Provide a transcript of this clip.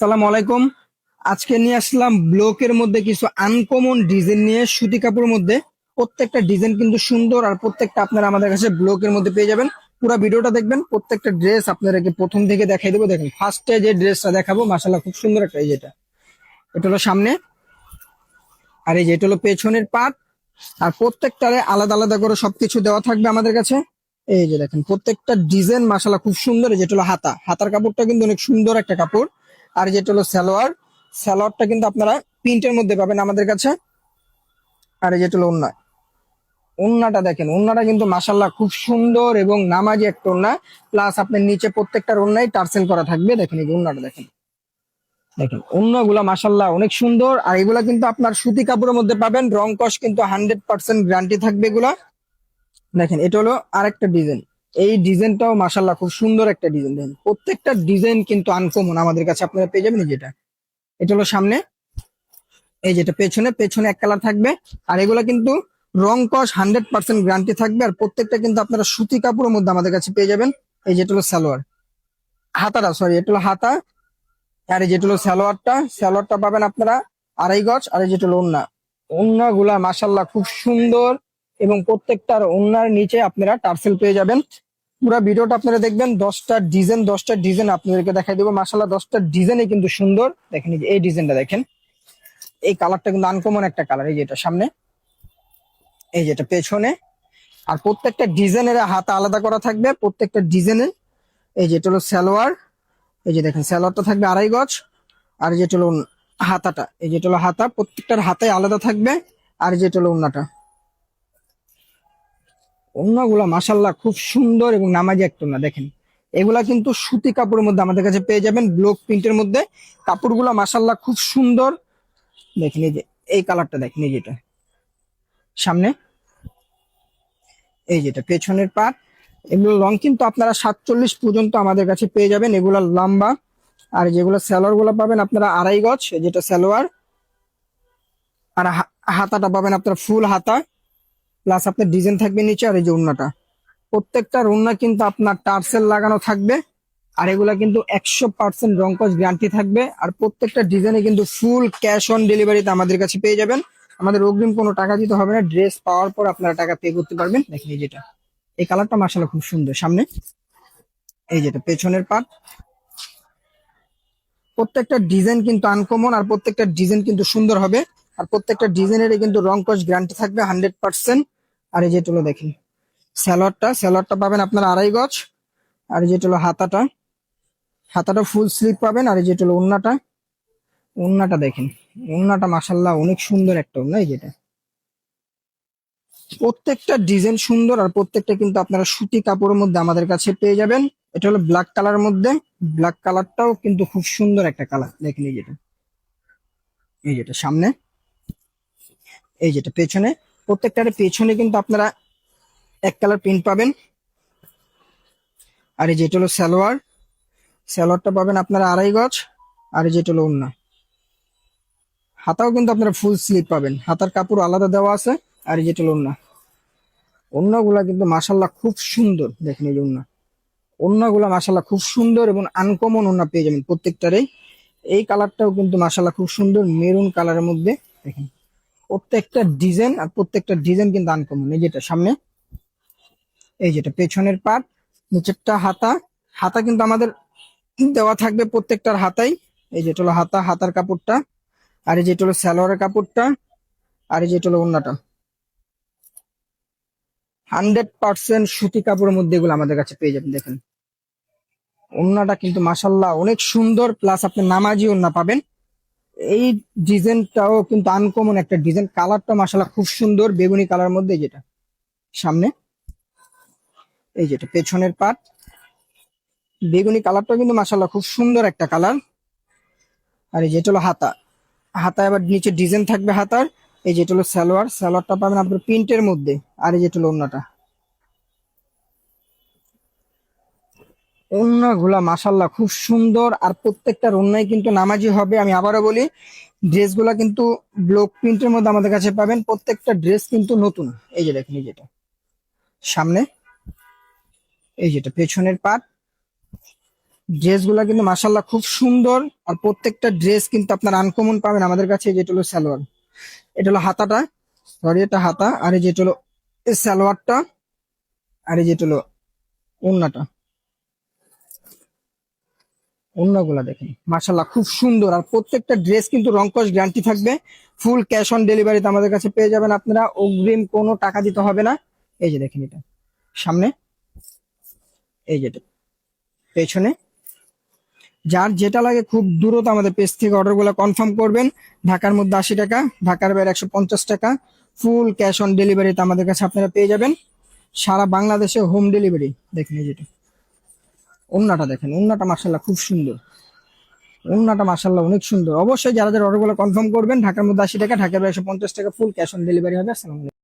সালাম আলাইকুম। আজকে নিয়ে আসলাম ব্লকের মধ্যে কিছু আনকমন ডিজাইন নিয়ে, সুতি কাপড়ের মধ্যে। প্রত্যেকটা ডিজাইন কিন্তু সুন্দর আর প্রত্যেকটা আপনারা আমাদের কাছে ব্লকের মধ্যে পেয়ে যাবেন। পুরো ভিডিওটা দেখবেন, প্রত্যেকটা ড্রেস আপনাদেরকে প্রথম থেকে দেখাই দেবো। দেখেন ফার্স্টে যে ড্রেসটা দেখাবো মাসাল্লাহ খুব সুন্দর একটা এই যেটা। এটা হলো সামনে। আর এই যে এটা হলো পেছনের পাট আর প্রত্যেকটারে আলাদা আলাদা করে সবকিছু দেওয়া থাকবে আমাদের কাছে। এই যে দেখেন, প্রত্যেকটা ডিজাইন মাসাল্লাহ খুব সুন্দর। যেটা হলো হাতা। হাতার কাপড়টা কিন্তু অনেক সুন্দর একটা কাপড়। আর যেটা হলো সালোয়ার, সালোয়ারটা কিন্তু আপনারা প্রিন্টের মধ্যে পাবেন আমাদের কাছে। আর যেটা হলো ওন্না ওন্নাটা দেখেন ওন্নাটা কিন্তু মাসাল্লাহ খুব সুন্দর এবং নামাজি একটা ওন্না প্লাস আপনার নিচে প্রত্যেকটার ওন্নাই টার্সেল করা থাকবে। দেখেন এই ওন্নাটা দেখেন। দেখেন অন্যগুলা মাসাল্লাহ অনেক সুন্দর। আর এগুলা কিন্তু আপনার সুতি কাপড়ের মধ্যে পাবেন। রং কস কিন্তু হান্ড্রেড পার্সেন্ট গ্যারান্টি থাকবে এগুলা। দেখেন, এটা হলো আরেকটা ডিজাইন। এই ডিজাইনটাও মাসাল্লাহ খুব সুন্দর একটা ডিজাইন দেখেন। প্রত্যেকটা ডিজাইন কিন্তু আনকমন আমাদের কাছে আপনারা পেয়ে যাবেন যেটা। এটা হলো সামনে। এই যেটা পেছনে পেছনে এক কালার থাকবে। আর এগুলা কিন্তু রং কস হান্ড্রেড পার্সেন্ট গ্যারান্টি থাকবে। আর প্রত্যেকটা কিন্তু আপনারা সুতি কাপড়ের মধ্যে আমাদের কাছে পেয়ে যাবেন। এই যেটা হলো সালোয়ার। হাতাটা সরি এটা হলো হাতা। আর এই যেটা হলো সালোয়ারটা সালোয়ারটা পাবেন আপনারা আড়াই গজ। আর এই যেটা হলো ওন্না। ওন্না গুলা মাসাল্লাহ খুব সুন্দর এবং প্রত্যেকটার ওন্নার নিচে আপনারা টার্সেল পেয়ে যাবেন। পুরো ভিডিওটা আপনারা দেখবেন, দশটা ডিজাইন দশটা ডিজাইন আপনাদেরকে দেখাই দেবো। মাসাল্লাহ দশটা ডিজাইনে কিন্তু সুন্দর। দেখেন এই ডিজাইনটা দেখেন। এই কালারটা কিন্তু আনকমন একটা কালার এই যেটা সামনে। এই যেটা পেছনে। আর প্রত্যেকটা ডিজাইনের হাতা আলাদা করা থাকবে। প্রত্যেকটা ডিজাইনে এই যেটা হলো সালোয়ার। এই যে দেখেন, সালোয়ারটা থাকবে আড়াই গজ। আর যেটা হলো হাতাটা, এই যেটা হলো হাতা, প্রত্যেকটার হাতে আলাদা থাকবে। আর যেটা হলো উন্নাটা ওন্নাগুলা মাসাল্লাহ খুব সুন্দর এবং নামাজি একটা ওন্না দেখেন। এগুলা কিন্তু সুতি কাপড়ের মধ্যে আমাদের কাছে পেয়ে যাবেন, ব্লক প্রিন্টের মধ্যে। কাপড়গুলা মাসাল্লাহ খুব সুন্দর। দেখেন এই যে, এই কালারটা দেখেন, এই যেটা সামনে। এই যেটা পেছনের পাট। এগুলো লং কিন্তু আপনারা সাতচল্লিশ পর্যন্ত আমাদের কাছে পেয়ে যাবেন। এগুলা লম্বা। আর যেগুলো স্যালোয়ারগুলো পাবেন আপনারা আড়াই গজ, যেটা স্যালোয়ার আর হাতাটা পাবেন আপনারা ফুল হাতা। প্লাস আপনার ডিজাইন থাকবে নিচে আর এই যে উন্নাটা। প্রত্যেকটা উন্না কিন্তু আপনার টার্সেল লাগানো থাকবে, আর এগুলা কিন্তু একশো পার্সেন্ট রংকজ গ্যারান্টি থাকবে, আর প্রত্যেকটা ডিজাইনে কিন্তু ফুল ক্যাশ অন ডেলিভারিতে আমাদের কাছে পেয়ে যাবেন। আমাদের অগ্রিম কোনো টাকা দিতে হবে না ড্রেস পাওয়ার পর আপনারা টাকা পে করতে পারবেন। দেখেন এই যেটা। এই কালারটা মাসালা খুব সুন্দর। সামনে এই যেটা, পেছনের পাট প্রত্যেকটা ডিজাইন কিন্তু আনকমন আর প্রত্যেকটা ডিজাইন কিন্তু সুন্দর হবে, আর প্রত্যেকটা ডিজাইনের কিন্তু রং কস গ্যারান্টি থাকবে হান্ড্রেড পার্সেন্ট আর এই যেটা হলো দেখেন। স্যালোয়ারটা স্যালোয়ারটা পাবেন আপনার আড়াই গজ। আর যেটা হলো হাতাটা। হাতাটা ফুল স্লিপ পাবেন আর এই যেটা হলো উন্নাটা। উন্নাটা দেখেন। উন্নাটা মাসাল্লাহ অনেক সুন্দর একটা উন্না, এই যেটা প্রত্যেকটা ডিজাইন সুন্দর আর প্রত্যেকটা কিন্তু আপনারা সুতি কাপড়ের মধ্যে আমাদের কাছে পেয়ে যাবেন। এটা হলো ব্ল্যাক কালার মধ্যে। ব্ল্যাক কালারটাও কিন্তু খুব সুন্দর একটা কালার দেখেন এই যেটা এই যেটা সামনে। এই যেটা পেছনে। প্রত্যেকটার পেছনে কিন্তু আপনারা এক কালার প্রিন্ট পাবেন। আর এই যেটা হলো সালোয়ার। সালোয়ারটা পাবেন আপনারা আড়াই গজ, আর এই যেটা হলো ওন্না হাতাও কিন্তু আপনারা ফুল স্লিপ পাবেন। হাতার কাপড় আলাদা দেওয়া আছে, আর এই যেটা হলো ওন্না ওন্নাগুলা কিন্তু মাসাল্লাহ খুব সুন্দর, দেখেন এই ওন্না ওন্নাগুলা মাসাল্লাহ খুব সুন্দর এবং আনকমন ওন্না পেয়ে যাবেন প্রত্যেকটারে এই কালারটাও কিন্তু মাসাল্লাহ খুব সুন্দর, মেরুন কালারের মধ্যে, দেখেন। প্রত্যেকটা ডিজাইন আর প্রত্যেকটা ডিজাইন কিন্তু আনকমন এই যেটা সামনে, এই যেটা পেছনের পাট নিচেরটা হাতা হাতা কিন্তু আমাদের দেওয়া থাকবে প্রত্যেকটার হাতাই, এই যেটা হলো হাতা, হাতার কাপড়টা, আর এই যেটা হলো সালোয়ারের কাপড়টা, আর এই যেটা হলো ওন্নাটা। হান্ড্রেড পার্সেন্ট সুতি কাপড়ের মধ্যে এগুলো আমাদের কাছে পেয়ে যাবেন, দেখেন। ওন্নাটা কিন্তু মাসাল্লাহ অনেক সুন্দর প্লাস আপনি নামাজি ওন্না পাবেন। এই ডিজাইনটাও কিন্তু আনকমন একটা ডিজাইন। কালারটা মাসাল্লাহ খুব সুন্দর, বেগুনি কালার মধ্যে যেটা, সামনে। এই যেটা, পেছনের পাট বেগুনি কালারটা কিন্তু মাসাল্লাহ খুব সুন্দর একটা কালার। আর এই যেটা হলো হাতা। হাতা এবার নিচে ডিজাইন থাকবে হাতার। এই যেটা হলো সালোয়ার, সালোয়ারটা পাবেন আপনার প্রিন্টের মধ্যে। আর এই যেটা হলো ওন্নাটা ওন্নাগুলা মাসাল্লাহ খুব সুন্দর। আর প্রত্যেকটা ওন্নাই কিন্তু নামাজি হবে, আমি আবারও বলি, ড্রেসগুলা কিন্তু ব্লক প্রিন্টের মধ্যে আমাদের কাছে পাবেন। প্রত্যেকটা ড্রেস কিন্তু নতুন। এই যে দেখেন যেটা সামনে, এই যেটা পেছনের পাট। ড্রেসগুলো কিন্তু মাসাল্লাহ খুব সুন্দর। আর প্রত্যেকটা ড্রেস কিন্তু আপনার আনকমন পাবেন আমাদের কাছে যেটা হলো সালোয়ার। এটা হলো হাতাটা সরি এটা হাতা। আর এই যেটা হলো সালোয়ারটা। আর যেটা হলো ওন্নাটা। ওন্নাগুলা দেখেন। মাসাল্লাহ খুব সুন্দর। আর প্রত্যেকটা ড্রেস কিন্তু রংকশ গ্যারান্টি থাকবে। ফুল ক্যাশ অন ডেলিভারিতে আমাদের কাছে পেয়ে যাবেন আপনারা। অগ্রিম কোনো টাকা দিতে হবে না। এই যে দেখেন এটা। সামনে। এই যেটা পেছনে। যার যেটা লাগে খুব দ্রুত আমাদের পেজ থেকে অর্ডারগুলো কনফার্ম করবেন। ঢাকার মধ্যে আশি টাকা, ঢাকার বাইরে একশো পঞ্চাশ টাকা। ফুল ক্যাশ অন ডেলিভারিতে আমাদের কাছে আপনারা পেয়ে যাবেন। সারা বাংলাদেশে হোম ডেলিভারি দেখেন এই যেটা ওন্নাটা দেখেন ওন্নাটা মার্শাল্লাহ খুব সুন্দর। ওন্নাটা মার্শাল্লাহ অনেক সুন্দর। অবশ্যই যারা যারা অর্ডারগুলো কনফার্ম করবেন, ঢাকার মধ্যে আশি টাকা, ঢাকার একশো পঞ্চাশ টাকা ফুল ক্যাশ অন ডেলিভারি হবে। আসসালামু আলাইকুম।